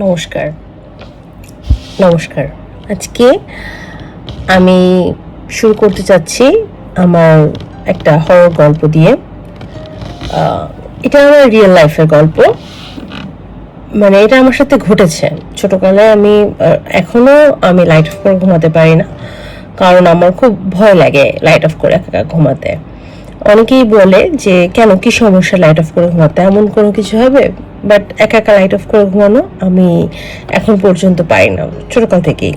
নমস্কার। নমস্কার। আজকে আমি শুরু করতে চাচ্ছি আমার একটা হরর গল্প দিয়ে। এটা আমার রিয়েল লাইফের গল্প। মানে এটা আমার সাথে ঘটেছে। ছোটকালে আমি এখনও আমি লাইট অফ করে ঘুমাতে পারি না। কারণ আমার খুব ভয় লাগে লাইট অফ করে একা ঘুমাতে। অনেকেই বলে যে, কেন কি সমস্যা লাইট অফ করে ঘুমাতে? এমন কোনো কিছু হবে? বাট একা একা লাইট অফ করে ঘুমানো আমি এখন পর্যন্ত পারি না, ছোটকাল থেকেই।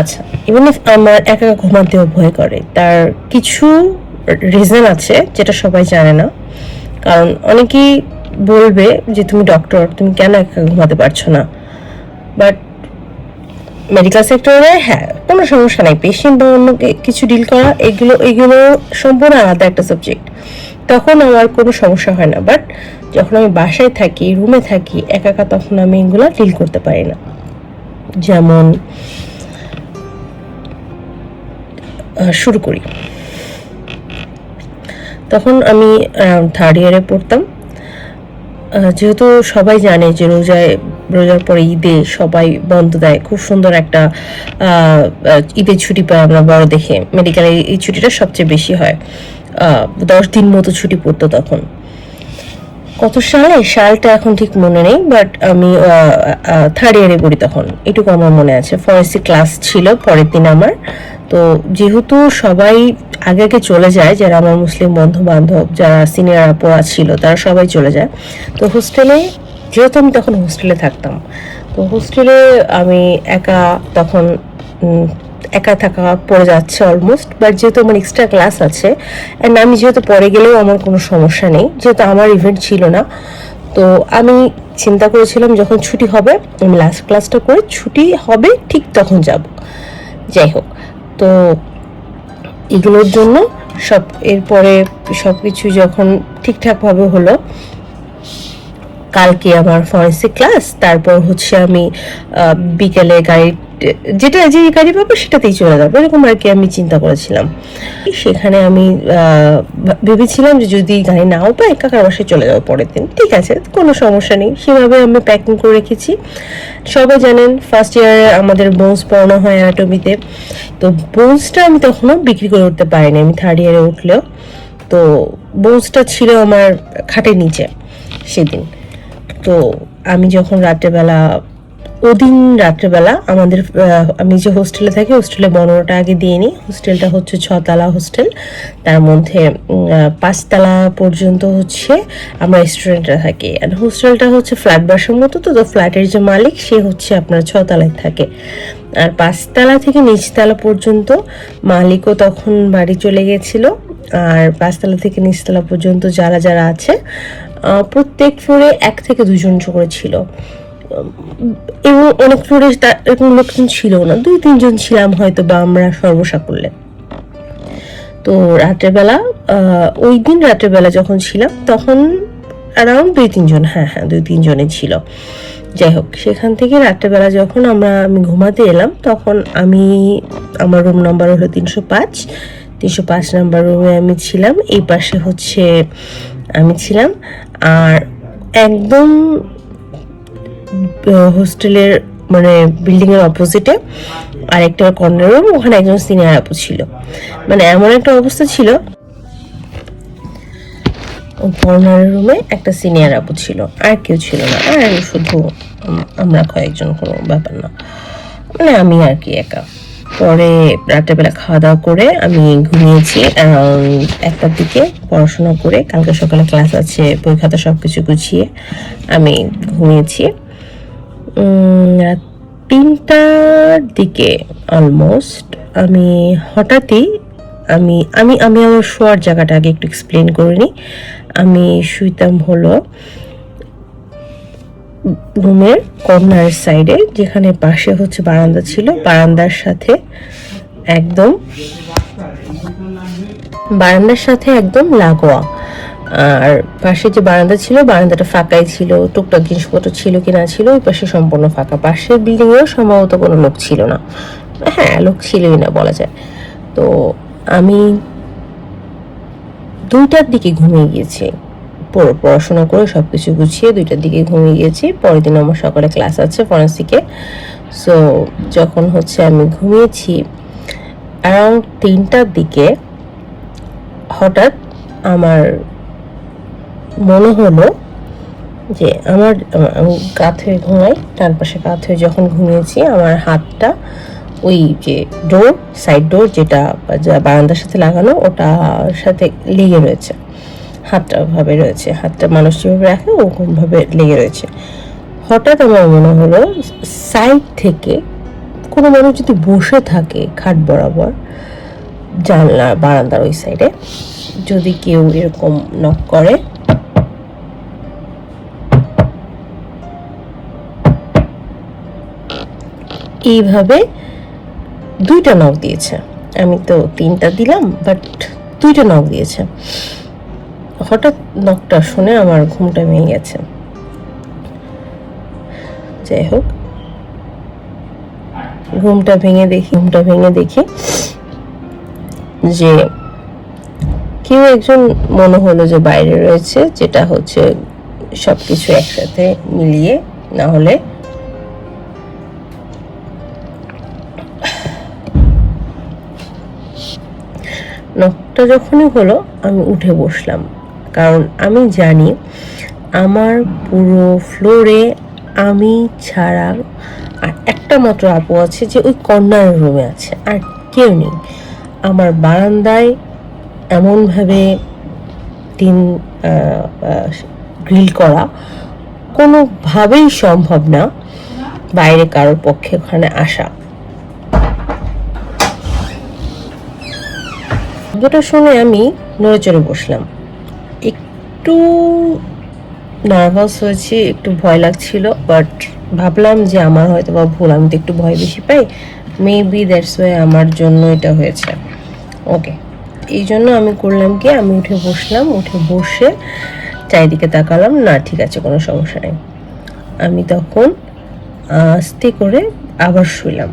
আচ্ছা ইভেন ইফ আমার একা একা ঘুমাতেও ভয় করে, তার কিছু রিজন আছে যেটা সবাই জানে না। কারণ অনেকেই বলবে যে তুমি ডক্টর তুমি কেন একা একা ঘুমাতে পারছ না? বাট মেডিকেল সেক্টরে হ্যাঁ কোনো সমস্যা নাই। পেশেন্ট বা অন্য কিছু ডিল করা, এগুলো এগুলো সম্পূর্ণ আলাদা একটা সাবজেক্ট তখন আমার কোনো সমস্যা হয় না। বাট যখন আমি বাসায় থাকি রুমে থাকি, একা একা তখন আমি এগুলো ডিল করতে পারি না। যেমন শুরু করি। তখন আমি থার্ড ইয়ারে পড়তাম। যেহেতু সবাই জানে যে রোজায়, রোজার পরে ঈদে সবাই বন্ধ দেয়। খুব সুন্দর একটা ঈদের ছুটি পাই আমরা বড় দেখে। মেডিকেলে এই ছুটিটা সবচেয়ে বেশি হয়। দশ দিন মতো ছুটি পড়তো তখন। কত সালে? সালটা এখন ঠিক মনে নেই বাট আমি থার্ড ইয়ারে পড়ি তখন। এটুকু আমার মনে আছে। ফরেন্সিক ক্লাস ছিল পরের দিন আমার। তো যেহেতু সবাই আগে আগে চলে যায়, যারা আমার মুসলিম বন্ধু বান্ধব যারা সিনিয়র আপুরা ছিল, তারা সবাই চলে যায়। তো হোস্টেলে যেহেতু আমি তখন হোস্টেলে থাকতাম, তো হোস্টেলে আমি একা তখন একা থাকা পড়ে যাচ্ছে অলমোস্ট বাট যেহেতু আমার এক্সট্রা ক্লাস আছে অ্যান্ড আমি যেহেতু পরে গেলেও আমার কোনো সমস্যা নেই, যেহেতু আমার ইভেন্ট ছিল না, তো আমি চিন্তা করেছিলাম যখন ছুটি হবে, আমি লাস্ট ক্লাসটা করে ছুটি হবে, ঠিক তখন যাব। যাই হোক, তো এগুলোর জন্য সব, এরপরে সব কিছু যখন ঠিকঠাকভাবে হলো, কালকে আমার ফরেন্সিক ক্লাস তারপর হচ্ছে আমি বিকেলে গাড়ি যেটা যে গাড়ি পাবো সেটাতেই চলে যাব, এরকম আর কি আমি চিন্তা করেছিলাম। সেখানে আমি ভেবেছিলাম যে যদি গাড়ি নাও পাই, কাকার বাসায় চলে যাব পরের দিন। ঠিক আছে, কোনো সমস্যা নেই। সেভাবে আমি প্যাকিং করে রেখেছি। সবাই জানেন ফার্স্ট ইয়ারে আমাদের বোনস পড়ানো হয় অ্যানাটমিতে তো বোনসটা আমি তখনও বিক্রি করে উঠতে পারিনি। আমি থার্ড ইয়ারে উঠলেও। তো বোনসটা ছিল আমার খাটের নিচে সেদিন। তো আমি যখন রাত্রেবেলা ওদিন রাত্রেবেলা আমাদের আমি যে হোস্টেলে থাকি, হোস্টেলে বর্ণনাটা আগে দিয়ে নিই। হোস্টেলটা হচ্ছে ছতলা হোস্টেল। তার মধ্যে পাঁচতলা পর্যন্ত হচ্ছে আমরা স্টুডেন্টরা থাকি। আর হোস্টেলটা হচ্ছে ফ্ল্যাট বাসার মতো, তো তো ফ্ল্যাটের যে মালিক, সে হচ্ছে আপনার ছতলায় থাকে। আর পাঁচতলা থেকে নিচতলা পর্যন্ত মালিকও তখন বাড়ি চলে গেছিল। আর পাঁচতলা থেকে নিচতলা পর্যন্ত যারা যারা আছে প্রত্যেক ফ্লোরে এক থেকে দুজন করে ছিল। এবং অনেক এরকম লোকজন ছিল না। দুই, তিনজন ছিলাম হয়তো বা আমরা সর্বসাকুল্যে। তো রাত্রেবেলা ওই দিন রাত্রেবেলা যখন ছিলাম, তখন অ্যারাউন্ড দুই, তিনজন হ্যাঁ হ্যাঁ দুই, তিনজনই ছিল। যাই হোক, সেখান থেকে রাত্রেবেলা যখন আমরা, আমি ঘুমাতে এলাম, তখন আমি আমার রুম নাম্বার হলো তিনশো পাঁচ। তিনশো পাঁচ নাম্বার রুমে আমি ছিলাম। এই পাশে হচ্ছে আমি ছিলাম। আর একদম হোস্টেলের মানে বিল্ডিংয়ের অপোজিটে আরেকটা কর্নার রুম, ওখানে একজন সিনিয়র আপু ছিল। মানে এমন একটা অবস্থা ছিল। কর্নার রুমে একটা সিনিয়র আপু ছিল, আর কেউ ছিল না। আর শুধু আমরা কয়েকজন, কোনো ব্যাপার না। মানে আমি আর কি একা। পরে রাত্রেবেলা খাওয়া দাওয়া করে আমি ঘুমিয়েছি একটার দিকে পড়াশোনা করে, কালকে সকালে ক্লাস আছে, বই খাতা সব কিছু গুছিয়ে আমি ঘুমিয়েছি। তিনটার দিকে অলমোস্ট আমি হঠাৎই আমি আমি আমি আমার শোয়ার জায়গাটা আগে একটু এক্সপ্লেন করে নিই। আমি শুইতাম হলো রুমের কর্নার সাইডে, যেখানে পাশে হচ্ছে বারান্দা ছিল। বারান্দার সাথে একদম, বারান্দার সাথে একদম লাগোয়া। আর পাশে যে বারান্দা ছিল, বারান্দাটা ফাঁকাই ছিল, টুকটাক জিনিসপত্র ছিল কি না ছিল, ওই পাশে সম্পূর্ণ ফাঁকা। পাশের বিল্ডিংয়েও সম্ভবত কোনো লোক ছিল না। হ্যাঁ লোক ছিলই না বলা যায়। তো আমি দুইটার দিকে ঘুমিয়ে গিয়েছি। পড়- পড়াশোনা করে সব কিছু গুছিয়ে দুইটার দিকে ঘুমিয়ে গিয়েছি। পরের দিন আমার সকালে ক্লাস আছে ফরেন্সিকে। সো যখন হচ্ছে আমি ঘুমিয়েছি অ্যারাউন্ড তিনটার দিকে হঠাৎ আমার মনে হলো যে আমার আমি কাত হয়ে ঘুমাই, ডান পাশে কাত হয়ে যখন ঘুমিয়েছি, আমার হাতটা ওই যে ডোর সাইড ডোর যেটা বারান্দার সাথে লাগানো, ওটার সাথে লেগে রয়েছে। হাতটা ভাবে রয়েছে। হাতটা মানুষ যেভাবে রাখে, ওরকমভাবে লেগে রয়েছে। হঠাৎ আমার মনে হলো সাইড থেকে কোনো মানুষ যদি বসে থাকে খাট বরাবর, জানলা বারান্দার ওই সাইডে যদি কেউ এরকম নক করে এইভাবে দুইটা নখ দিয়েছে। আমি তো তিনটা দিলাম বাট দুইটা নখ দিয়েছে। হঠাৎ নখটা শুনে আমার ঘুমটা ভেঙে গেছে। যাই হোক। ঘুমটা ভেঙে দেখি, ঘুমটা ভেঙে দেখি যে কেউ একজন মনে হলো যে বাইরে রয়েছে, যেটা হচ্ছে সবকিছু একসাথে মিলিয়ে, না হলে নখটা যখনই হলো, আমি উঠে বসলাম। কারণ আমি জানি, আমার পুরো ফ্লোরে আমি ছাড়া আর একটা মাত্র আপু আছে যে ওই কর্নার রুমে আছে, আর কেউ নেই। আমার বারান্দায় এমনভাবে তিন গ্রিল করা কোনোভাবেই সম্ভব না বাইরে কারোর পক্ষে ওখানে আসা। শব্দটা শুনে আমি নড়ে চড়ে বসলাম। একটু নার্ভাস হয়েছি, একটু ভয় লাগছিল বাট ভাবলাম যে আমার হয়তো বা ভুল, আমি তো একটু ভয় বেশি পাই। মেবি দ্যাটস ওয়াই আমার জন্য এটা হয়েছে। ওকে এই জন্য আমি করলাম কি, আমি উঠে বসলাম, উঠে বসে চারিদিকে তাকালাম, না, ঠিক আছে, কোনো সমস্যা নেই। আমি তখন আস্তে করে আবার শুইলাম।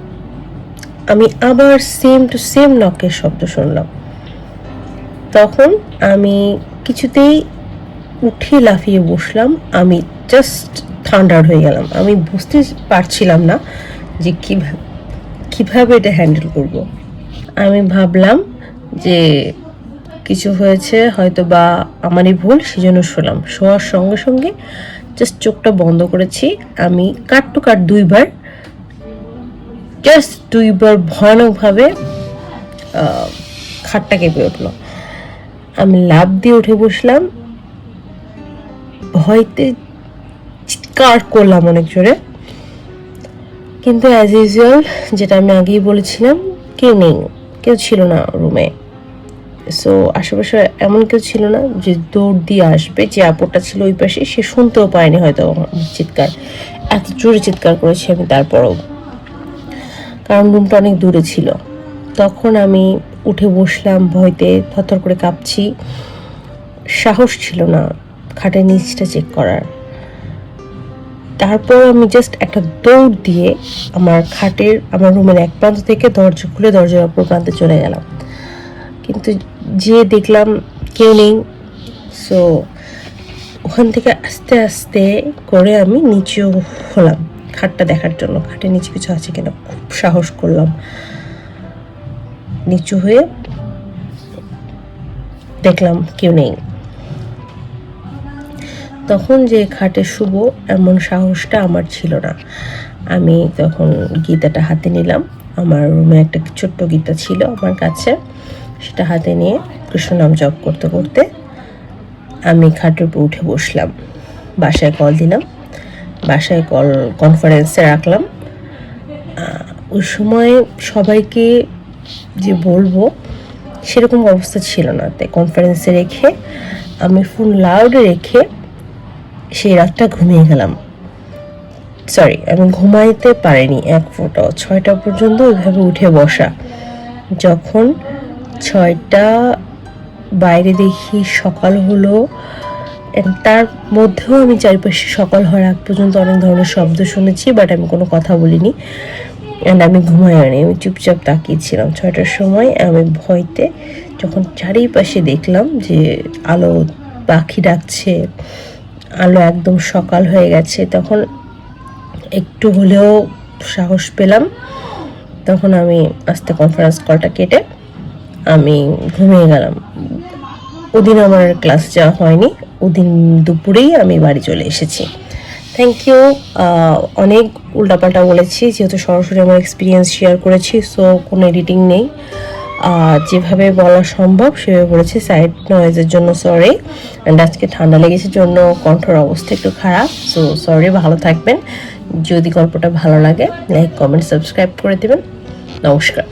আমি আবার সেম টু সেম নকের শব্দ শুনলাম। তখন আমি কিছুতেই উঠে লাফিয়ে বসলাম। আমি জাস্ট থান্ডার হয়ে গেলাম। আমি বুঝতে পারছিলাম না যে কীভাবে কীভাবে এটা হ্যান্ডেল করব। আমি ভাবলাম যে কিছু হয়েছে হয়তো বা আমারই ভুল, সেজন্য শোলাম। শোয়ার সঙ্গে সঙ্গে জাস্ট চোখটা বন্ধ করেছি। আমি কাট টু কাট দুইবার জাস্ট দুইবার ভয়ানকভাবে খাটটা কেঁপে উঠল। আমি লাভ দিয়ে উঠে বসলাম। ভয়তে চিৎকার করলাম অনেক জোরে। কিন্তু অ্যাজ ইউজুয়াল যেটা আমি আগেই বলেছিলাম, কেউ নেই, কেউ ছিল না রুমে সো আশেপাশে এমন কেউ ছিল না যে দৌড় দিয়ে আসবে, যে আপরটা ছিল ওই পাশে সে শুনতেও পায়নি হয়তো চিৎকার। এত জোরে চিৎকার করেছি আমি তারপরও। কারণ রুমটা অনেক দূরে ছিল। তখন আমি উঠে বসলাম, ভয়তে থরথর করে কাঁপছি। সাহস ছিল না খাটের নিচটা চেক করার। তারপর আমি জাস্ট একটা দৌড় দিয়ে আমার খাটের, আমার রুমের এক প্রান্ত থেকে দরজা খুলে দরজার অপর প্রান্তে চলে গেলাম। কিন্তু যে দেখলাম কেউ নেই। সো ওখান থেকে আস্তে আস্তে করে আমি নিচেও হলাম খাটটা দেখার জন্য। খাটের নিচে কিছু আছে কিনা, খুব সাহস করলাম। নিচু হয়ে দেখলাম কেউ নেই। তখন যে খাটে শুভ এমন সাহসটা আমার ছিল না। আমি তখন গীতাটা হাতে নিলাম। আমার রুমে একটা ছোট্ট গীতা ছিল আমার কাছে। সেটা হাতে নিয়ে কৃষ্ণ নাম জপ করতে করতে আমি খাটের উপর উঠে বসলাম। বাসায় কল দিলাম। বাসায় কল কনফারেন্সে রাখলাম। ওই সময় সবাইকে যে বলব সেরকম অবস্থা ছিল না। তাই কনফারেন্সে রেখে আমি ফোন লাউডে রেখে সেই রাতটা ঘুমিয়ে গেলাম। সরি আমি ঘুমাইতে পারিনি এক ফোঁটাও। ছয়টা পর্যন্ত ওইভাবে উঠে বসা। যখন ছয়টা বাইরে দেখি সকাল হলো তার মধ্যেও আমি চারিপাশে সকাল হওয়ার আগ পর্যন্ত অনেক ধরনের শব্দ শুনেছি বাট আমি কোনো কথা বলিনি। অ্যান্ড আমি ঘুমাইনি আমি চুপচাপ তাকিয়েছিলাম। ছয়টার সময় আমি ভয়তে যখন চারিপাশে দেখলাম যে আলো পাখি ডাকছে, আলো একদম সকাল হয়ে গেছে, তখন একটু হলেও সাহস পেলাম। তখন আমি আস্তে কনফারেন্স কলটা কেটে আমি ঘুমিয়ে গেলাম। ওদিন আমার ক্লাস যাওয়া হয়নি, ওদিন দুপুরেই আমি বাড়ি চলে এসেছি। থ্যাংক ইউ অনেক উল্টাপাল্টা বলেছি, যেহেতু সরাসরি আমার এক্সপিরিয়েন্স শেয়ার করেছি সো কোনো এডিটিং নেই। যেভাবে বলা সম্ভব, সেভাবে বলেছি সাইড নয়েজের জন্য সরি অ্যান্ড আজকে ঠান্ডা লেগেছে, জন্য কণ্ঠর অবস্থা একটু খারাপ সো সরি ভালো থাকবেন। যদি গল্পটা ভালো লাগে লাইক কমেন্ট সাবস্ক্রাইব করে দেবেন। নমস্কার।